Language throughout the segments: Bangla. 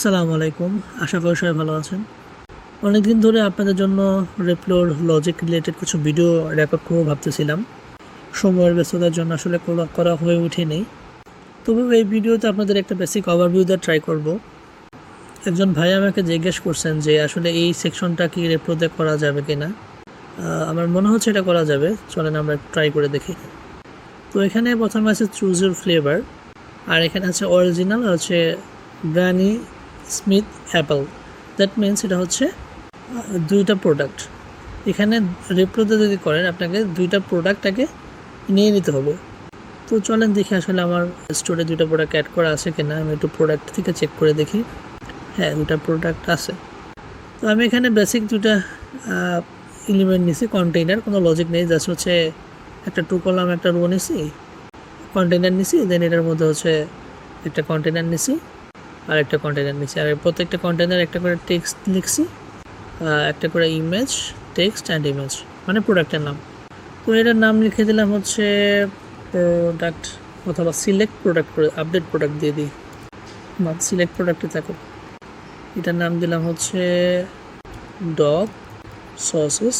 আসসালামু আলাইকুম। আশা করি সবাই ভালো আছেন। অনেকদিন ধরে আপনাদের জন্য রেপ্লোর লজিক রিলেটেড কিছু ভিডিও রেকর্ড করব ভাবতেছিলাম। সময়ের ব্যস্ততার জন্য আসলে করা- হয়ে ওঠেনি। তবু এই ভিডিওতে আপনাদের একটা বেসিক ওভারভিউ দেওয়ার ট্রাই করব। একজন ভাই আমাকে জিজ্ঞেস করছেন যে আসলে এই সেকশনটা কি রেপ্লোতে করা যাবে কি না আমার মনে হচ্ছে এটা করা যাবে। চলেন আমরা ট্রাই করে দেখি। তো এখানে প্রথমে আছে চুজ ইউর ফ্লেভার আর এখানে আছে অরিজিনাল হচ্ছে Granny Smith apple that means এটা হচ্ছে দুইটা প্রোডাক্ট এখানে রেপ্রোতে যদি করেন, আপনাকে দুইটা প্রোডাক্টটাকে নিয়ে নিতে হবে। তো চলেন দেখি আসলে আমার স্টোরে দুইটা প্রোডাক্ট অ্যাড করা আছে কিনা। আমি একটু প্রোডাক্ট থেকে চেক করে দেখি। হ্যাঁ দুটা প্রোডাক্ট আছে। তো আমি এখানে বেসিক দুটা এলিমেন্ট নিছি কন্টেইনার কোনো লজিক নেই। জাস্ট হচ্ছে একটা টু কলাম একটা রো নিছি কন্টেইনার নিছি দেন এটার মধ্যে হচ্ছে একটা কন্টেইনার নিছি। আর একটা কন্টেইনার নিছি আর প্রত্যেকটা কন্টেনার একটা করে টেক্সট লিখছি একটা করে ইমেজ টেক্সট অ্যান্ড ইমেজ মানে প্রোডাক্টের নাম। তো এটার নাম লিখে দিলাম হচ্ছে প্রোডাক্ট অথবা সিলেক্ট প্রোডাক্ট করে আপডেট প্রোডাক্ট দিয়ে দিই। না সিলেক্ট প্রোডাক্টে থাকো এটার নাম দিলাম হচ্ছে ডগ সসেস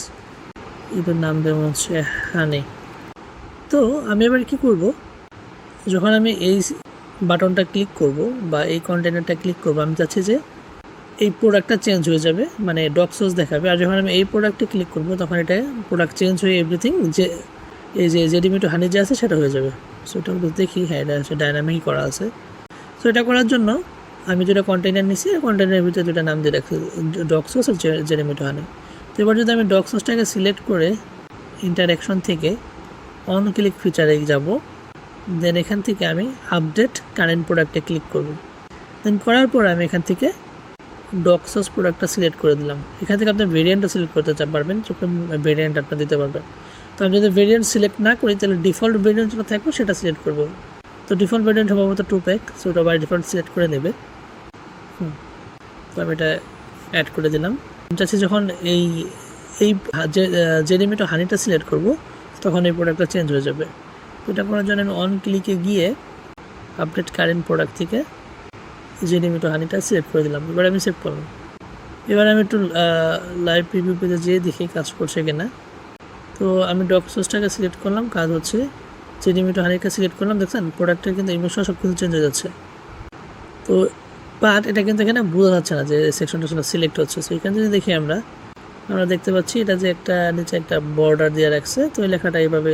এটার নাম দেবো হচ্ছে হানি তো আমি এবার কি করব? যখন আমি এই বাটনটা ক্লিক করব বা এই কন্টেনারটা ক্লিক করব, আমি চাচ্ছি যে এই প্রোডাক্টটা চেঞ্জ হয়ে যাবে মানে ডক সস দেখাবে। আর যখন আমি এই প্রোডাক্টে ক্লিক করব, তখন এটা প্রোডাক্ট চেঞ্জ হয়ে এভরিথিং যে, এই যে জেডিমিটো হানি যে আছে সেটা হয়ে যাবে। সো এটা দেখি হ্যাঁ এটা হচ্ছে ডাইনামিক করা আছে। সো এটা করার জন্য আমি যেটা কন্টেনার নিছি কন্টেনারের ভিতরে দুটা নাম দিয়ে রাখছি, ডক সস আর জেডিমিটো হানি। তো এবার যদি আমি ডক সসটাকে সিলেক্ট করে ইন্টারাকশন থেকে অন ক্লিক ফিচারে যাব দেন এখান থেকে আমি আপডেট কারেন্ট প্রোডাক্টে ক্লিক করব। দেন করার পর আমি এখান থেকে ডক্সস প্রোডাক্টটা সিলেক্ট করে দিলাম। এখান থেকে আপনি ভেরিয়েন্টটা সিলেক্ট করতে পারবেন, যখন ভেরিয়েন্ট আপনি দিতে পারবেন। তো আমি যদি ভেরিয়েন্ট সিলেক্ট না করি, তাহলে ডিফল্ট ভেরিয়েন্ট যেটা থাকবে, সেটা সিলেক্ট করব। তো ডিফল্ট ভেরিয়েন্ট সম্ভবত টু প্যাক সো ওটা বাই ডিফল্ট সিলেক্ট করে নেবে। তো আমি এটা অ্যাড করে দিলাম। চাচ্ছি যখন এই এই যে জেডিমিটো হানিটা সিলেক্ট করব, তখন এই প্রোডাক্টটা চেঞ্জ হয়ে যাবে। এটা করার জন্য আমি অন ক্লিকে গিয়ে আপডেট কারেন্ট প্রোডাক্ট থেকে জেডিমিটো হানিটা সিলেক্ট করে দিলাম। এবার আমি সেভ করলাম। এবার আমি একটু লাইভ প্রিভিউ পেজে যেয়ে দেখি কাজ করছে কিনা। তো আমি ডক সোর্সটাকে সিলেক্ট করলাম। কাজ হচ্ছে জেডিমিটো হানিটা সিলেক্ট করলাম। দেখছেন প্রোডাক্টের কিন্তু ইমোশন সব কিছু চেঞ্জ হয়ে যাচ্ছে। তো বাট এটা কিন্তু এখানে বোঝা যাচ্ছে না যে সেকশনটা আসলে সিলেক্ট হচ্ছে। সো এখানে যদি দেখি আমরা আমরা দেখতে পাচ্ছি এটা যে একটা নিচে একটা বর্ডার দিয়ে রাখছে। তো এই লেখাটা এইভাবে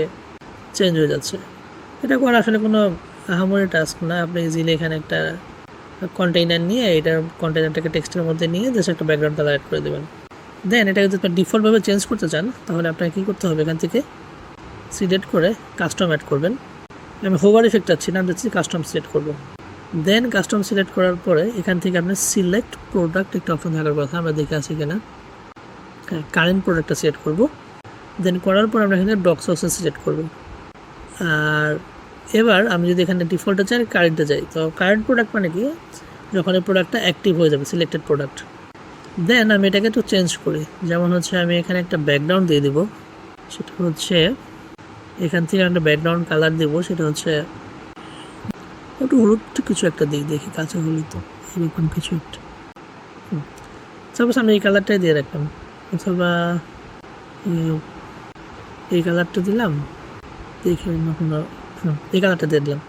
চেঞ্জ হয়ে যাচ্ছে। এটা করা আসলে কোনো আহামরি টাস্ক না। আপনি ইজিলি এখানে একটা কন্টেইনার নিয়ে এটার কন্টেইনারটাকে টেক্সটের মধ্যে নিয়ে জাস্ট একটা ব্যাকগ্রাউন্ড কালার অ্যাড করে দেবেন। দেন এটাকে যদি আপনি ডিফল্টভাবে চেঞ্জ করতে চান, তাহলে আপনাকে কী করতে হবে? এখান থেকে সিলেক্ট করে কাস্টম অ্যাড করবেন। আমি হোভার ইফেক্ট চাচ্ছি না চাচ্ছি কাস্টম সিলেক্ট করব। দেন কাস্টম সিলেক্ট করার পরে এখান থেকে আপনি সিলেক্ট প্রোডাক্ট একটা অপশন থাকার কথা, আমরা দেখে আসি কিনা। কারেন্ট প্রোডাক্টটা সিলেক্ট করব। দেন করার পর আমরা এখানে ডক্স সোর্সে সিলেক্ট করব। আর এবার আমি যদি এখানে ডিফল্টে চাই কারেন্টে যাই। তো কারেন্ট প্রোডাক্ট মানে কি? যখন এই প্রোডাক্টটা অ্যাক্টিভ হয়ে যাবে সিলেক্টেড প্রোডাক্ট দেন আমি এটাকে একটু চেঞ্জ করি। যেমন হচ্ছে আমি এখানে একটা ব্যাকগ্রাউন্ড দিয়ে দিব। সেটা হচ্ছে এখান থেকে একটা ব্যাকগ্রাউন্ড কালার দিব। সেটা হচ্ছে একটু হলুদ কিছু একটা দিই দেখি, কাঁচা হলুদ, এরকম কিছু একটা। সাপোজ আমি এই কালারটাই দিয়ে রাখলাম। অথবা এই- এই কালারটা দিলাম। অন্য কোনো এই কালারটা দিয়ে দিলাম।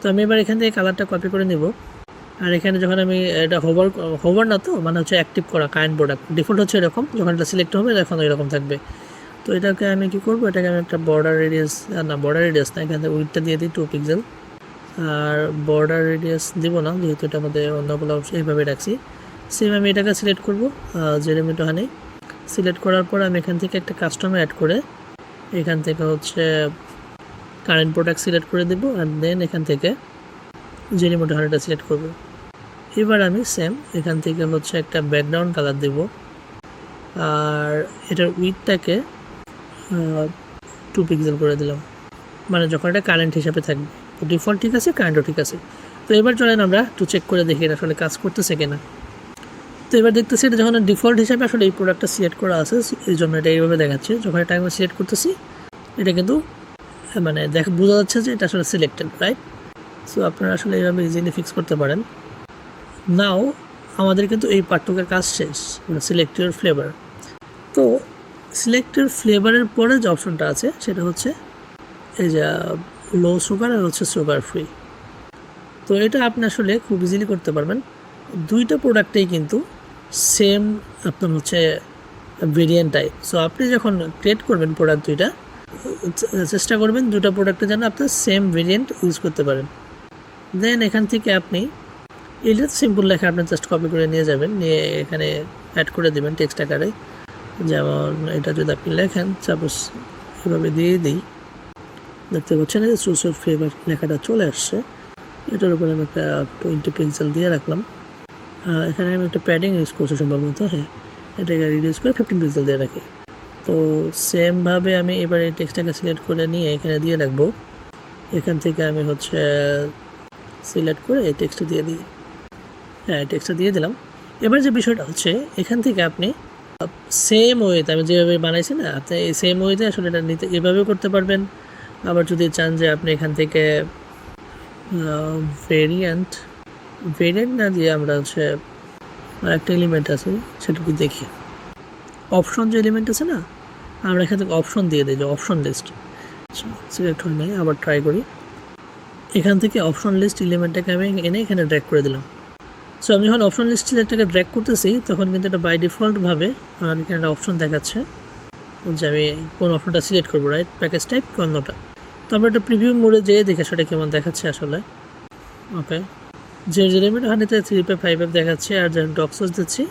তো আমি এবার এখান থেকে কালারটা কপি করে নেব। আর এখানে যখন আমি, এটা হোভার হোভার না তো মানে হচ্ছে অ্যাক্টিভ করা কারেন্ট প্রোডাক্ট ডিফল্ট হচ্ছে এরকম, যখন এটা সিলেক্ট হবে তখন এরকম থাকবে। তো এটাকে আমি কি করব? এটাকে আমি একটা বর্ডার রেডিয়াস না বর্ডার রেডিয়াস না, এখান থেকে উইথটা দিয়ে দিই টু পিক্সেল আর বর্ডার রেডিয়াস দিব না, যেহেতু এটা আমাদের অন্যগুলো এইভাবে রাখছি। সেম আমি এটাকে সিলেক্ট করব জেরেমিটো হানি সিলেক্ট করার পর আমি এখান থেকে একটা কাস্টমার অ্যাড করে, এখান থেকে হচ্ছে কারেন্ট প্রোডাক্ট সিলেক্ট করে দেবো আর দেন এখান থেকে জেরিমোটো হানিটা সিলেক্ট করব। এবার আমি সেম এখান থেকে হচ্ছে একটা ব্যাকগ্রাউন্ড কালার দেব। আর এটার উইথটাকে টু পিক্সেল করে দিলাম। মানে যখন এটা কারেন্ট হিসাবে থাকবে। ডিফল্ট ঠিক আছে কারেন্টও ঠিক আছে। তো এবার চলেন আমরা একটু চেক করে দেখি আসলে কাজ করতেছে কিনা। তো এবার দেখতেছি এটা যখন ডিফল্ট হিসাবে আসলে এই প্রোডাক্টটা সিলেক্ট করা আছে, এই জন্য এটা এইভাবে দেখাচ্ছে। যখন এটা আমি সিলেক্ট করতেছি, এটা কিন্তু মানে দেখ, বোঝা যাচ্ছে যে এটা আসলে সিলেক্টেড রাইট সো আপনারা আসলে এইভাবে ইজিলি ফিক্স করতে পারেন। নাও আমাদের কিন্তু এই পার্থক্যের কাজ শেষ সিলেক্ট ইউর ফ্লেভার তো সিলেক্ট ইউর ফ্লেভারের পরে যে অপশনটা আছে, সেটা হচ্ছে এই যে লো সুগার আর হচ্ছে সুগার ফ্রি তো, এটা আপনি আসলে খুব ইজিলি করতে পারবেন। দুইটা প্রোডাক্টেই কিন্তু সেম আপনার হচ্ছে ভেরিয়েন্ট টাইপ সো আপনি যখন ক্রিয়েট করবেন প্রোডাক্ট দুইটা চেষ্টা করবেন দুটো প্রোডাক্টের যেন আপনার সেম ভেরিয়েন্ট ইউজ করতে পারেন। দেন এখান থেকে আপনি এটা সিম্পল লেখা আপনি জাস্ট কপি করে নিয়ে যাবেন, নিয়ে এখানে অ্যাড করে দেবেন টেক্সট আকারে। যেমন এটা যদি আপনি লেখেন সাপোজ এভাবে দিয়ে দিই। দেখতে পাচ্ছেন যে সোর্স অফ ফেভার লেখাটা চলে আসছে। এটার উপরে আমি একটা টোয়েন্টি পেন্সিল দিয়ে রাখলাম। এখানে আমি একটা প্যাডিং ইউজ করছি সম্ভবত হ্যাঁ। এটাকে রিডিউস করে ফিফটিন পেন্সিল দিয়ে রাখি। তো সেমভাবে আমি এবার এই টেক্সটটাকে সিলেক্ট করে নিয়ে এখানে দিয়ে রাখব। এখান থেকে আমি হচ্ছে সিলেক্ট করে এই টেক্সট দিয়ে দিই। হ্যাঁ টেক্সটটা দিয়ে দিলাম। এবার যে বিষয়টা হচ্ছে, এখান থেকে আপনি সেম ওয়েতে আমি যেভাবে বানাইছি না, আপনি এই সেম ওয়েতে আসলে এটা নিতে, এভাবেও করতে পারবেন। আবার যদি চান যে আপনি এখান থেকে ভেরিয়েন্ট ভেরিয়েন্ট না দিয়ে আমরা হচ্ছে একটা এলিমেন্ট আছে, সেটুকু দেখি। অপশন যে এলিমেন্ট আছে না আমরা এখান থেকে অপশন দিয়ে দিই, যে অপশন লিস্ট সিলেক্ট হয়ে নেই আবার ট্রাই করি। এখান থেকে অপশন লিস্ট এলিমেন্টটাকে আমি এনে এখানে ড্র্যাক করে দিলাম। সো আমি যখন অপশন লিস্ট সিলেক্টটাকে ড্র্যাক করতেছি, তখন কিন্তু এটা বাই ডিফল্টভাবে আমার এখানে একটা অপশন দেখাচ্ছে। যে আমি কোন অপশনটা সিলেক্ট করব রাইট প্যাকেজ টাইপ কোনটা তো আমরা একটা প্রিভিউ মোডে যেয়ে দেখে, সেটা কেমন দেখাচ্ছে আসলে। ওকে যে এলিমেন্ট হানিতে থ্রি পে ফাইভ দেখাচ্ছে, আর যে ডক্সস দিচ্ছি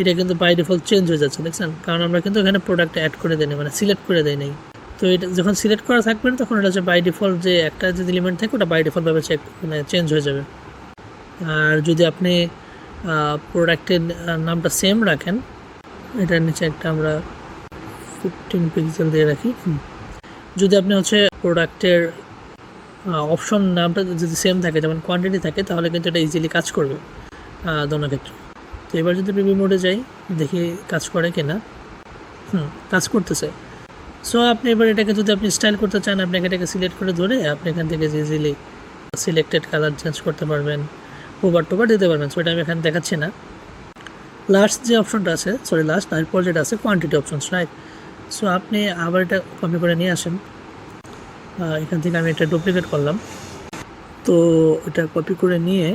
এটা কিন্তু বাই ডিফল্ট চেঞ্জ হয়ে যাচ্ছে দেখছেন? কারণ আমরা কিন্তু এখানে প্রোডাক্ট অ্যাড করে দিই মানে সিলেক্ট করে দেয় নাই তো এটা যখন সিলেক্ট করা থাকবে না, তখন এটা হচ্ছে বাই ডিফল্ট যে একটা যে এলিমেন্ট থাকে ওটা বাই ডিফল্টভাবে চেক মানে চেঞ্জ হয়ে যাবে। আর যদি আপনি প্রোডাক্টের নামটা সেম রাখেন এটার নিচে একটা আমরা ফিফটিন পিক্সেল দিয়ে রাখি। যদি আপনি হচ্ছে প্রোডাক্টের অপশন নামটা যদি সেম থাকে যেমন কোয়ান্টিটি থাকে তাহলে কিন্তু এটা ইজিলি কাজ করবে দোনো ক্ষেত্রে। তো এবার যদি প্রিভিউ মোডে যাই, দেখি কাজ করে কিনা। হুম, কাজ করতেছে। সো আপনি এবার এটাকে যদি আপনি স্টাইল করতে চান আপনি এটাকে সিলেক্ট করে ধরে আপনি এখান থেকে ইজিলি সিলেক্টেড কালার চেঞ্জ করতে পারবেন ওভার টোভার দিতে পারবেন। সো এটা আমি এখানে দেখাচ্ছি না। লাস্ট যে অপশনটা আছে সরি লাস্ট তারপর যেটা আছে কোয়ান্টিটি অপশনস রাইট সো আপনি আবার এটা কপি করে নিয়ে আসেন। এখান থেকে আমি এটা ডুপ্লিকেট করলাম। তো, এটা কপি করে নিয়ে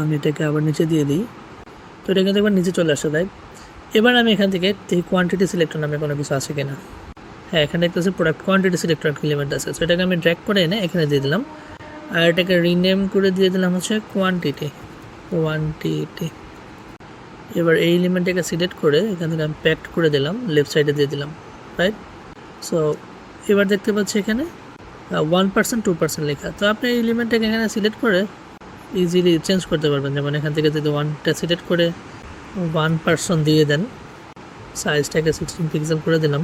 আমি এটাকে আবার নিচে দিয়ে দিই। তো এটা কিন্তু এবার নিচে চলে আসে রাইট এবার আমি এখান থেকে কোয়ান্টিটি সিলেক্টর নামে কোনো কিছু আছে কিনা। হ্যাঁ এখানে দেখতেছি প্রোডাক্ট কোয়ান্টিটি সিলেক্টর এলিমেন্ট আছে। সো এটাকে আমি ড্র্যাগ করে এনে এখানে দিয়ে দিলাম। আর এটাকে রিনেম করে দিয়ে দিলাম হচ্ছে কোয়ান্টিটি কোয়ান্টিটি এবার এই এলিমেন্টটাকে সিলেক্ট করে এখান থেকে আমি প্যাক্ট করে দিলাম লেফট সাইডে দিয়ে দিলাম রাইট সো এবার দেখতে পাচ্ছি এখানে ওয়ান পার্সেন্ট টু পার্সেন্ট লেখা। তো আপনি এই এলিমেন্টটাকে এখানে সিলেক্ট করে ইজিলি চেঞ্জ করতে পারবেন। যেমন এখান থেকে যদি ওয়ানটা সিলেক্ট করে ওয়ান পার্সন দিয়ে দেন সাইজটাকে সিক্সটিন পিক্সেল করে দিলাম।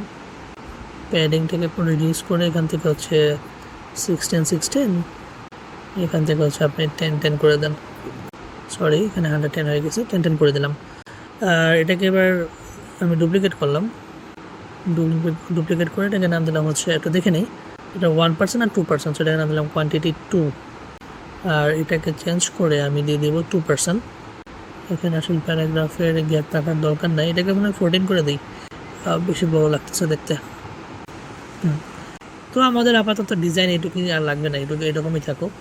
প্যাডিংটাকে রিডিউস করে এখান থেকে হচ্ছে সিক্সটিন সিক্সটিন এখান থেকে হচ্ছে আপনি টেন টেন করে দেন। সরি এখানে হান্ড্রেড টেন হয়ে গেছে টেন টেন করে দিলাম। আর এটাকে এবার আমি ডুপ্লিকেট করলাম। ডুপ্লিকেট করে এটাকে নাম দিলাম হচ্ছে, একটু দেখে নিই। এটা ওয়ান পার্সেন্ট আর টু পার্সেন্ট সেটাকে নাম দিলাম কোয়ান্টিটি টু আর এটাকে চেঞ্জ করে আমি দিয়ে দেবো টু পার্সেন্ট এখানে আসলে প্যারাগ্রাফের গ্যাপ থাকার দরকার নাই। এটাকে মনে হয় ফোরটিন করে দিই। বেশি বড় লাগতেছে দেখতে। তো আমাদের আপাতত ডিজাইন এটুকুই আর লাগবে না, এটুকু এরকমই থাকুক।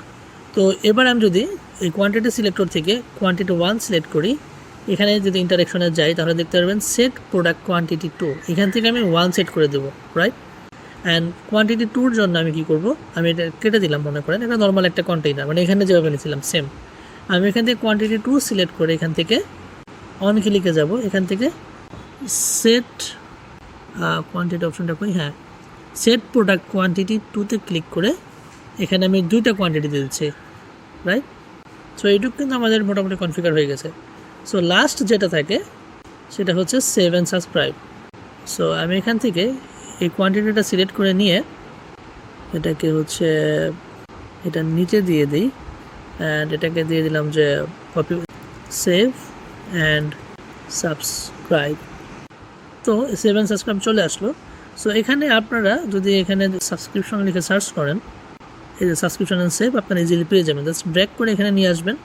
তো এবার আমি যদি এই কোয়ান্টিটি সিলেক্টর থেকে কোয়ান্টিটি ওয়ান সিলেক্ট করি, এখানে যদি ইন্টারেকশনে যাই, তাহলে দেখতে পারবেন সেট প্রোডাক্ট কোয়ান্টিটি টু এখান থেকে আমি ওয়ান সেট করে দেবো রাইট অ্যান্ড কোয়ান্টিটি টুর জন্য আমি কি করব? আমি এটা কেটে দিলাম মনে করেন। এটা নর্মাল একটা কন্টেইনার মানে এখানে যেভাবে নিয়েছিলাম সেম আমি এখান থেকে কোয়ান্টিটি টু সিলেক্ট করে এখান থেকে অন ক্লিকে যাব। এখান থেকে সেট কোয়ান্টিটি অপশনটা কই? হ্যাঁ। সেট প্রোডাক্ট কোয়ান্টিটি টুতে ক্লিক করে এখানে আমি দুইটা কোয়ান্টিটি দিচ্ছি। রাইট সো এইটুকু কিন্তু আমাদের মোটামুটি কনফিগার হয়ে গেছে। সো লাস্ট যেটা থাকে, সেটা হচ্ছে সেভেন সাবস্ক্রাইব সো আমি এখান থেকে এই কোয়ান্টিটিটা সিলেক্ট করে নিয়ে এটাকে হচ্ছে, এটা নিচে দিয়ে দিই অ্যান্ড এটাকে দিয়ে দিলাম যে কপি সেভ অ্যান্ড সাবস্ক্রাইব তো সেভ সেভেন সাবস্ক্রাইব চলে আসলো। সো এখানে আপনারা যদি এখানে সাবস্ক্রিপশন লিখে সার্চ করেন, এই যে সাবস্ক্রিপশন অ্যান্ড সেভ আপনারা ইজিলি পেয়ে যাবেন। জাস্ট ব্রেক করে এখানে নিয়ে আসবেন।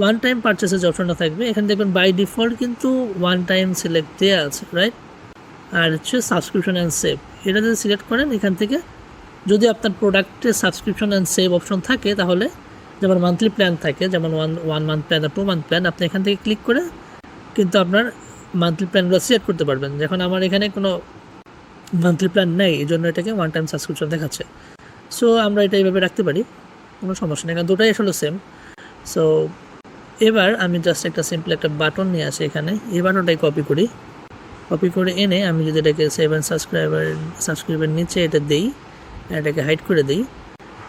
ওয়ান টাইম পারচেসের যে অপশনটা থাকবে, এখানে দেখবেন বাই ডিফল্ট কিন্তু ওয়ান টাইম সিলেক্ট দেওয়া আছে রাইট আর হচ্ছে সাবস্ক্রিপশন অ্যান্ড সেভ এটা যদি সিলেক্ট করেন, এখান থেকে যদি আপনার প্রোডাক্টে সাবস্ক্রিপশন অ্যান্ড সেভ অপশন থাকে, তাহলে যেমন মান্থলি প্ল্যান থাকে যেমন ওয়ান ওয়ান মান্থ প্ল্যান আর টু মান্থ প্ল্যান আপনি এখান থেকে ক্লিক করে কিন্তু আপনার মান্থলি প্ল্যানগুলো সিলেক্ট করতে পারবেন। যখন আমার এখানে কোনো মান্থলি প্ল্যান নেই, এই জন্য এটাকে ওয়ান টাইম সাবস্ক্রিপশন দেখাচ্ছে। সো আমরা এটা এইভাবে রাখতে পারি, কোনো সমস্যা নেই। কারণ দুটাই আসলে সেম সো এবার আমি জাস্ট একটা সিম্পল একটা বাটন নিয়ে আসি এখানে। এই বাটনটাই কপি করি। কপি করে এনে আমি যদি এটাকে সেভেন সাবস্ক্রাইবার সাবস্ক্রাইবার নিচে এটা দিই, এটাকে হাইড করে দিই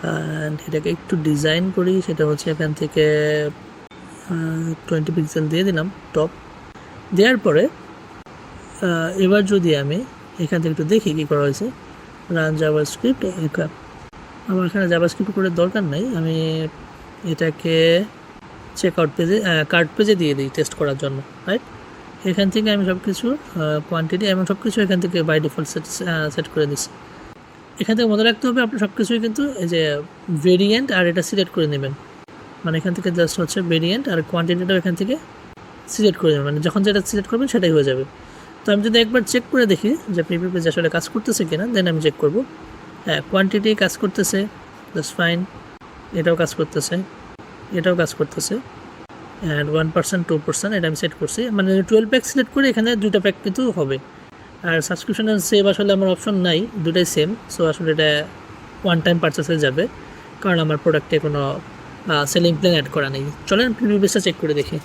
অ্যান্ড এটাকে একটু ডিজাইন করি, সেটা হচ্ছে এখান থেকে টোয়েন্টি পিক্সেল দিয়ে দিলাম টপ দেওয়ার পরে এবার যদি আমি এখান থেকে একটু দেখি কী করা হয়েছে রান জাভার স্ক্রিপ্ট আমার এখানে জাভার স্ক্রিপ্ট করে দরকার নেই, আমি এটাকে চেক আউট পেজে কার্ড পেজে দিয়ে দিই টেস্ট করার জন্য রাইট এখান থেকে আমি সব কিছু কোয়ান্টিটি এবং সব কিছু এখান থেকে বাই ডিফল্ট সেট সেট করে দিচ্ছি এখান থেকে মনে রাখতে হবে, আপনি সব কিছুই কিন্তু এই যে ভেরিয়েন্ট আর এটা সিলেক্ট করে নেবেন। মানে এখান থেকে জাস্ট হচ্ছে ভেরিয়েন্ট আর কোয়ান্টিটিটাও এখান থেকে সিলেক্ট করে নেবেন। মানে যখন যেটা সিলেক্ট করবেন সেটাই হয়ে যাবে। তো আমি যদি একবার চেক করে দেখি যে পিপি পেজ আসলে কাজ করতেছে কিনা দেন আমি চেক করব। হ্যাঁ কোয়ান্টিটি কাজ করতেছে জাস্ট ফাইন এটাও কাজ করতেছে, এটাও কাজ করতেছে। And one percent two percent এটা আমি সেট করছি। মানে টুয়েলভ প্যাক সিলেক্ট করে এখানে দুইটা প্যাক কিন্তু হবে। আর সাবস্ক্রিপশন সেভ আসলে আমার অপশন নাই, দুটাই সেম সো আসলে এটা ওয়ান টাইম পারচেসে যাবে, কারণ আমার প্রোডাক্টে কোনো সেলিং প্ল্যান অ্যাড করা নেই। চলেন প্রিভিউ পেজটা চেক করে দেখি।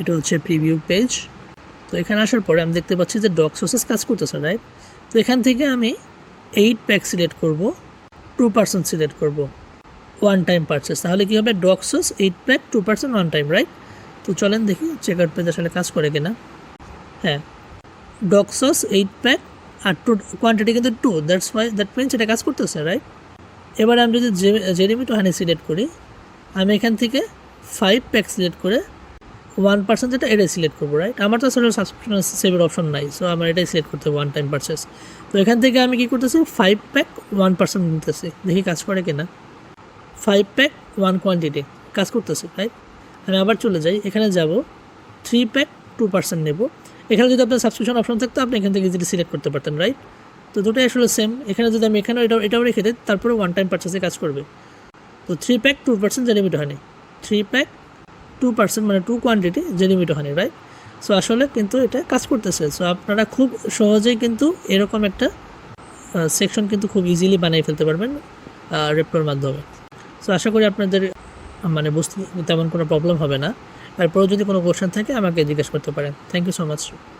এটা হচ্ছে প্রিভিউ পেজ তো এখানে আসার পরে আমি দেখতে পাচ্ছি যে ডক সোর্সেস কাজ করতেছে রাইট তো এখান থেকে আমি এইট প্যাক সিলেক্ট করব টু পার্সেন্ট সিলেক্ট করব। ওয়ান টাইম পারচেস তাহলে কী হবে? Doc source eight pack two percent one time right তো চলেন দেখি চেক আউট পেজ আসলে কাজ করে কিনা। হ্যাঁ ডক সস এইট প্যাক আর টু কোয়ান্টিটি কিন্তু two that's why that means এটা কাজ করতেছে রাইট এবার আমি যদি জেরেমি টু হানি সিলেক্ট করি, আমি এখান থেকে ফাইভ প্যাক সিলেক্ট করে ওয়ান পার্সেন্ট যেটা, এটাই সিলেক্ট করব রাইট আমার তো আসলে সাবস্ক্রিপশন সেভের অপশন নাই সো আমার এটাই সিলেক্ট করতে হবে ওয়ান টাইম পারচেস তো এখান থেকে আমি কী করতেছি? ফাইভ প্যাক ওয়ান পার্সেন্ট নিতেছি, দেখি কাজ করে কিনা। ফাইভ প্যাক ওয়ান কোয়ান্টিটি কাজ করতেছে রাইট আমি আবার চলে যাই, এখানে যাব থ্রি প্যাক টু পার্সেন্ট নেব। এখানে যদি আপনার সাবস্ক্রিপশন অপশন থাকতো, আপনি এখান থেকে ইজিলি সিলেক্ট করতে পারতেন রাইট তো দুটোই আসলে সেম এখানে যদি আমি এখানেও এটাও এটাও রেখে দিই, তারপরে ওয়ান টাইম পারচেসে কাজ করবে। তো থ্রি প্যাক টু পার্সেন্ট যে লিমিট হয়নি। থ্রি প্যাক টু পার্সেন্ট মানে টু কোয়ান্টিটি যে লিমিট হয়নি রাইট সো আসলে কিন্তু এটা কাজ করতেছে। সো আপনারা খুব সহজেই কিন্তু এরকম একটা সেকশন কিন্তু খুব ইজিলি বানিয়ে ফেলতে পারবেন রেপ্টোর মাধ্যমে। সো আশা করি আপনাদের মানে বুঝতে, তেমন কোনো প্রবলেম হবে না। তারপরেও যদি কোনো কোশ্চেন থাকে, আমাকে জিজ্ঞেস করতে পারেন। Thank you so much